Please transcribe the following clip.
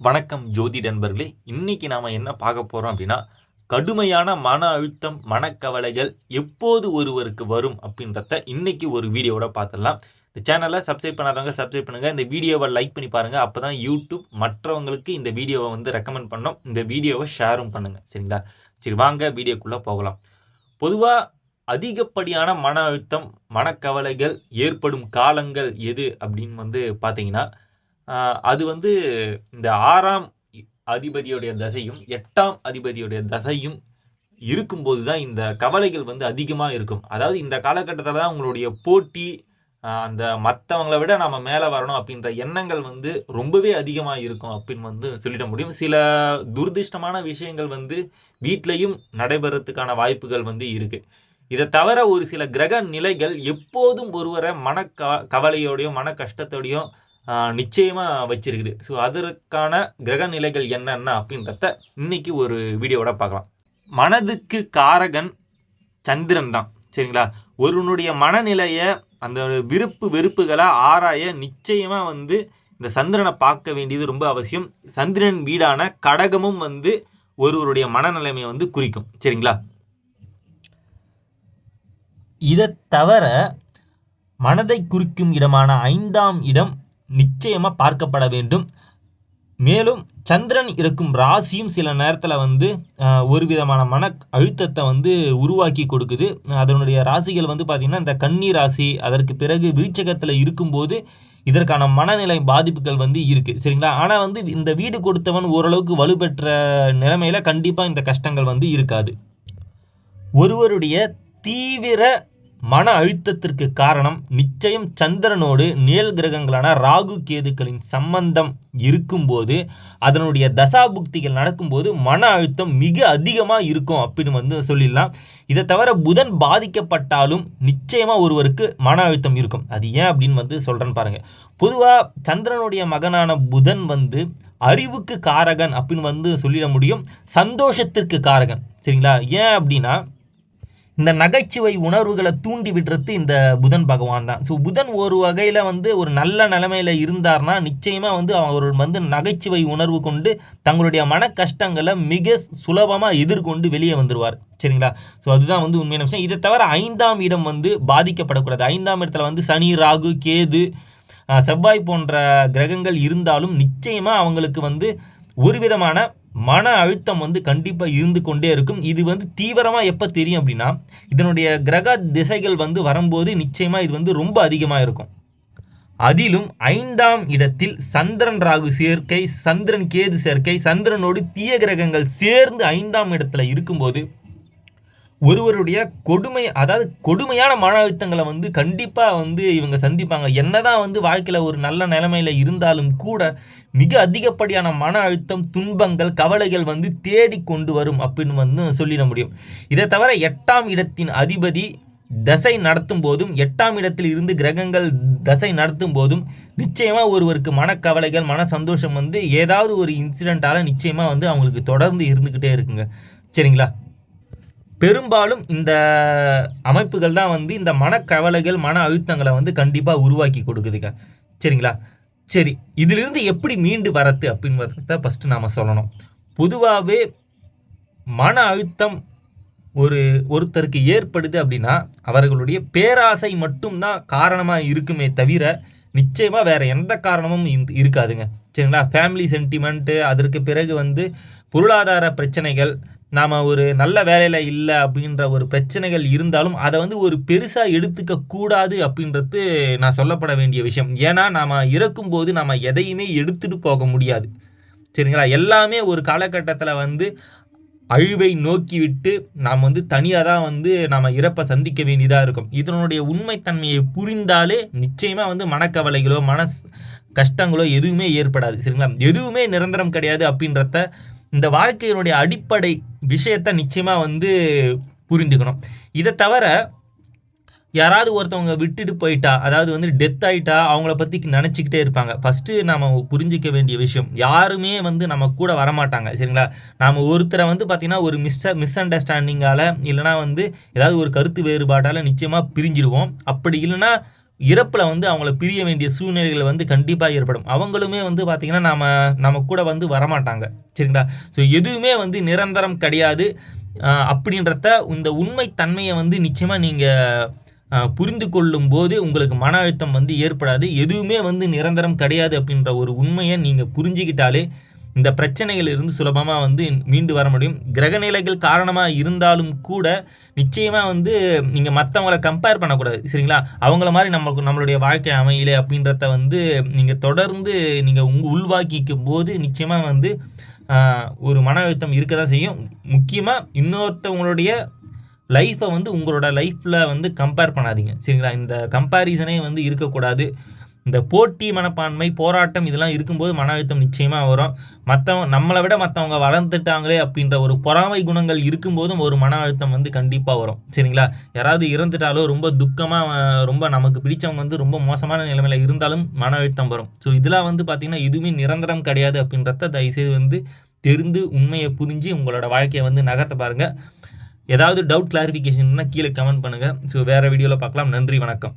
வணக்கம் ஜோதி நண்பர்களே. இன்னைக்கு நாம என்ன பார்க்க போறோம் அப்படின்னா கடுமையான மன அழுத்தம் மனக்கவலைகள் எப்போது ஒருவருக்கு வரும் அப்படின்றத இன்னைக்கு ஒரு வீடியோவோட பார்த்துடலாம். இந்த சேனலை சப்ஸ்கிரைப் பண்ணாதவங்க சப்ஸ்கிரைப் பண்ணுங்கள் இந்த வீடியோவை லைக் பண்ணி பாருங்கள் அப்போ தான் யூடியூப் மற்றவங்களுக்கு இந்த வீடியோவை வந்து ரெக்கமெண்ட் பண்ணோம். இந்த வீடியோவை ஷேரும் பண்ணுங்கள் சரிங்களா? சரி வாங்க வீடியோக்குள்ளே போகலாம். பொதுவாக அதிகப்படியான மன அழுத்தம் மனக்கவலைகள் ஏற்படும் காலங்கள் எது அப்படின்னு வந்து பார்த்தீங்கன்னா அது வந்து இந்த ஆறாம் அதிபதியுடைய தசையும் எட்டாம் அதிபதியுடைய தசையும் இருக்கும்போது தான் இந்த கவலைகள் வந்து அதிகமாக இருக்கும். அதாவது இந்த காலகட்டத்தில் தான் உங்களுடைய போட்டி அந்த மற்றவங்களை விட நம்ம மேலே வரணும் அப்படின்ற எண்ணங்கள் வந்து ரொம்பவே அதிகமாக இருக்கும் அப்படின்னு வந்து சொல்லிட முடியும். சில துரதிர்ஷ்டமான விஷயங்கள் வந்து வீட்லேயும் நடைபெறத்துக்கான வாய்ப்புகள் வந்து இருக்குது இதை தவிர ஒரு சில கிரக நிலைகள் எப்போதும் ஒருவரை மன கவலையோடையும் மன கஷ்டத்தோடையும் நிச்சயமாக வச்சிருக்குது. ஸோ அதற்கான கிரக நிலைகள் என்னென்ன அப்படின்றத இன்னைக்கு ஒரு வீடியோவோட பார்க்கலாம். மனதுக்கு காரகன் சந்திரன் தான். சரிங்களா? ஒருவனுடைய மனநிலையை அந்த விருப்பு வெறுப்புகளை ஆராய நிச்சயமாக வந்து இந்த சந்திரனை பார்க்க வேண்டியது ரொம்ப அவசியம். சந்திரன் வீடான கடகமும் வந்து ஒருவருடைய மனநிலைமையை வந்து குறிக்கும். சரிங்களா? இதை தவிர மனதை குறிக்கும் இடமான ஐந்தாம் இடம் நிச்சயமாக பார்க்கப்பட வேண்டும். மேலும் சந்திரன் இருக்கும் ராசியும் சில நேரத்தில் வந்து ஒரு விதமான மன அழுத்தத்தை வந்து உருவாக்கி கொடுக்குது. அதனுடைய ராசிகள் வந்து பார்த்திங்கன்னா இந்த கன்னி ராசி அதற்கு பிறகு விருச்சகத்தில் இருக்கும்போது இதற்கான மனநிலை பாதிப்புகள் வந்து இருக்குது சரிங்களா? ஆனால் வந்து இந்த வீடு கொடுத்தவன் ஓரளவுக்கு வலுப்பெற்ற நிலைமையில் கண்டிப்பாக இந்த கஷ்டங்கள் வந்து இருக்காது. ஒருவருடைய தீவிர மன அழுத்தத்திற்கு காரணம் நிச்சயம் சந்திரனோடு நிழல் கிரகங்களான ராகு கேதுக்களின் சம்பந்தம் இருக்கும்போது அதனுடைய தசாபுக்திகள் நடக்கும்போது மன அழுத்தம் மிக அதிகமாக இருக்கும் அப்படின்னு வந்து சொல்லிடலாம். இதை தவிர புதன் பாதிக்கப்பட்டாலும் நிச்சயமாக ஒருவருக்கு மன அழுத்தம் இருக்கும். அது ஏன் அப்படின்னு வந்து சொல்கிறேன்னு பாருங்கள் பொதுவாக சந்திரனுடைய மகனான புதன் வந்து அறிவுக்கு காரகன் அப்படின்னு வந்து சொல்லிட முடியும். சந்தோஷத்திற்கு காரகன். சரிங்களா? ஏன் அப்படின்னா இந்த நகைச்சுவை உணர்வுகளை தூண்டி விடுறது இந்த புதன் பகவான் தான். ஸோ புதன் ஒரு வகையில் வந்து ஒரு நல்ல நிலைமையில் இருந்தார்னா நிச்சயமாக வந்து அவர் வந்து நகைச்சுவை உணர்வு கொண்டு தங்களுடைய மன கஷ்டங்களை மிக சுலபமாக எதிர்கொண்டு வெளியே வந்துடுவார் சரிங்களா? ஸோ அதுதான் வந்து உண்மையான விஷயம். இதை தவிர ஐந்தாம் இடம் வந்து பாதிக்கப்படக்கூடாது. ஐந்தாம் இடத்துல வந்து சனி ராகு கேது செவ்வாய் போன்ற கிரகங்கள் இருந்தாலும் நிச்சயமாக அவங்களுக்கு வந்து ஒரு விதமான மன அழுத்தம் வந்து கண்டிப்பாக இருந்து கொண்டே இருக்கும். இது வந்து தீவிரமாக எப்போ தெரியும் அப்படின்னா இதனுடைய கிரக திசைகள் வந்து வரும்போது நிச்சயமாக இது வந்து ரொம்ப அதிகமாக இருக்கும். அதிலும் ஐந்தாம் இடத்தில் சந்திரன் ராகு சேர்க்கை சந்திரன் கேது சேர்க்கை சந்திரனோடு தீய கிரகங்கள் சேர்ந்து ஐந்தாம் இடத்துல இருக்கும்போது ஒருவருடைய கொடுமை அதாவது கொடுமையான மன அழுத்தங்களை வந்து கண்டிப்பாக வந்து இவங்க சந்திப்பாங்க. என்னதான் வந்து வாழ்க்கையில் ஒரு நல்ல நிலைமையில் இருந்தாலும் கூட மிக அதிகப்படியான மன அழுத்தம் துன்பங்கள் கவலைகள் வந்து தேடி கொண்டு வரும் அப்படின்னு வந்து சொல்லிட முடியும். இதை தவிர எட்டாம் இடத்தின் அதிபதி தசை நடத்தும் போதும் எட்டாம் இடத்தில் இருந்து கிரகங்கள் தசை நடத்தும் போதும் நிச்சயமாக ஒருவருக்கு மனக்கவலைகள் மன சந்தோஷம் வந்து ஏதாவது ஒரு இன்சிடெண்ட்டால் நிச்சயமாக வந்து அவங்களுக்கு தொடர்ந்து இருந்துக்கிட்டே இருக்குங்க. சரிங்களா? பெரும்பாலும் இந்த அமைப்புகள் தான் வந்து இந்த மனக்கவலைகள் மன அழுத்தங்களை வந்து கண்டிப்பாக உருவாக்கி கொடுக்குதுங்க. சரிங்களா? சரி இதிலிருந்து எப்படி மீண்டு வரது அப்படின்றத ஃபஸ்ட்டு நாம் சொல்லணும். பொதுவாகவே மன அழுத்தம் ஒரு ஒருத்தருக்கு ஏற்படுது அப்படின்னா அவர்களுடைய பேராசை மட்டும்தான் காரணமாக இருக்குமே தவிர நிச்சயமாக வேறு எந்த காரணமும் இருக்காதுங்க. சரிங்களா? ஃபேமிலி சென்டிமெண்ட்டு அதற்கு பிறகு வந்து பொருளாதார பிரச்சனைகள் நாம் ஒரு நல்ல வேலையில் இல்லை அப்படின்ற ஒரு பிரச்சனைகள் இருந்தாலும் அதை வந்து ஒரு பெருசாக எடுத்துக்க கூடாது அப்படின்றது நான் சொல்லப்பட வேண்டிய விஷயம். ஏன்னா நாம் இறக்கும்போது நாம் எதையுமே எடுத்துட்டு போக முடியாது. சரிங்களா? எல்லாமே ஒரு காலகட்டத்தில் வந்து அழிவை நோக்கி விட்டு நாம் வந்து தனியாக தான் வந்து நாம் இறப்பை சந்திக்க வேண்டியதாக இருக்கும். இதனுடைய உண்மைத்தன்மையை புரிந்தாலே நிச்சயமாக வந்து மனக்கவலைகளோ மன கஷ்டங்களோ எதுவுமே ஏற்படாது. சரிங்களா? எதுவுமே நிரந்தரம் கிடையாது அப்படின்றத இந்த வாழ்க்கையினுடைய அடிப்படை விஷயத்தை நிச்சயமாக வந்து புரிந்துக்கணும் இதை தவிர யாராவது ஒருத்தவங்க விட்டுட்டு போயிட்டா அதாவது வந்து டெத் ஆகிட்டா அவங்கள பற்றி நினச்சிக்கிட்டே இருப்பாங்க. ஃபஸ்ட்டு நம்ம புரிஞ்சிக்க வேண்டிய விஷயம் யாருமே வந்து நம்ம கூட வரமாட்டாங்க சரிங்களா? நாம் ஒருத்தரை வந்து பார்த்திங்கன்னா ஒரு மிஸ் மிஸ் அண்டர்ஸ்டாண்டிங்கால் இல்லைனா வந்து ஏதாவது ஒரு கருத்து வேறுபாட்டால் நிச்சயமாக பிரிஞ்சிடுவோம். அப்படி இல்லைன்னா இறப்பில் வந்து அவங்கள பிரிய வேண்டிய சூழ்நிலைகள் வந்து கண்டிப்பாக ஏற்படும். அவங்களுமே வந்து பார்த்திங்கன்னா நம்ம நம்ம கூட வந்து வரமாட்டாங்க. சரிங்களா? ஸோ எதுவுமே வந்து நிரந்தரம் கிடையாது. அப்படின்றத இந்த உண்மை தன்மையை வந்து நிச்சயமாக நீங்கள் புரிந்து கொள்ளும் போது உங்களுக்கு மன அழுத்தம் வந்து ஏற்படாது. எதுவுமே வந்து நிரந்தரம் கிடையாது அப்படின்ற ஒரு உண்மையை நீங்கள் புரிஞ்சுக்கிட்டாலே இந்த பிரச்சனைகள் இருந்து சுலபமாக வந்து மீண்டு வர முடியும். கிரகநிலைகள் காரணமாக இருந்தாலும் கூட நிச்சயமாக வந்து நீங்கள் மற்றவங்கள கம்பேர் பண்ணக்கூடாது சரிங்களா? அவங்கள மாதிரி நம்மளுக்கு நம்மளுடைய வாழ்க்கை அமையலை அப்படின்றத வந்து நீங்கள் தொடர்ந்து நீங்கள் உங்க உள்வாக்கிக்கும் போது நிச்சயமாக வந்து ஒரு மன அழுத்தம் இருக்க தான் செய்யும். முக்கியமாக இன்னொருத்தவங்களுடைய லைஃப்பை வந்து உங்களோட லைஃப்பில் வந்து கம்பேர் பண்ணாதீங்க சரிங்களா? இந்த கம்பேரிசனே வந்து இருக்கக்கூடாது. இந்த போட்டி மனப்பான்மை போராட்டம் இதெல்லாம் இருக்கும்போது மன அழுத்தம் நிச்சயமாக வரும். மற்றவங்க நம்மளை விட மற்றவங்க வளர்ந்துட்டாங்களே அப்படின்ற ஒரு பொறாமை குணங்கள் இருக்கும்போதும் ஒரு மன அழுத்தம் வந்து கண்டிப்பாக வரும். சரிங்களா? யாராவது இறந்துட்டாலோ ரொம்ப துக்கமாக ரொம்ப நமக்கு பிடிச்சவங்க வந்து ரொம்ப மோசமான நிலைமையில் இருந்தாலும் மன அழுத்தம் வரும். ஸோ இதெல்லாம் வந்து பார்த்திங்கன்னா எதுவுமே நிரந்தரம் கிடையாது அப்படின்றத தயவுசெய்து வந்து தெரிந்து உண்மையை புரிஞ்சு உங்களோட வாழ்க்கையை வந்து நகர்த்த பாருங்கள் ஏதாவது டவுட் கிளாரிஃபிகேஷன்னா கீழே கமெண்ட் பண்ணுங்கள் ஸோ வேறு வீடியோவில் பார்க்கலாம். நன்றி வணக்கம்.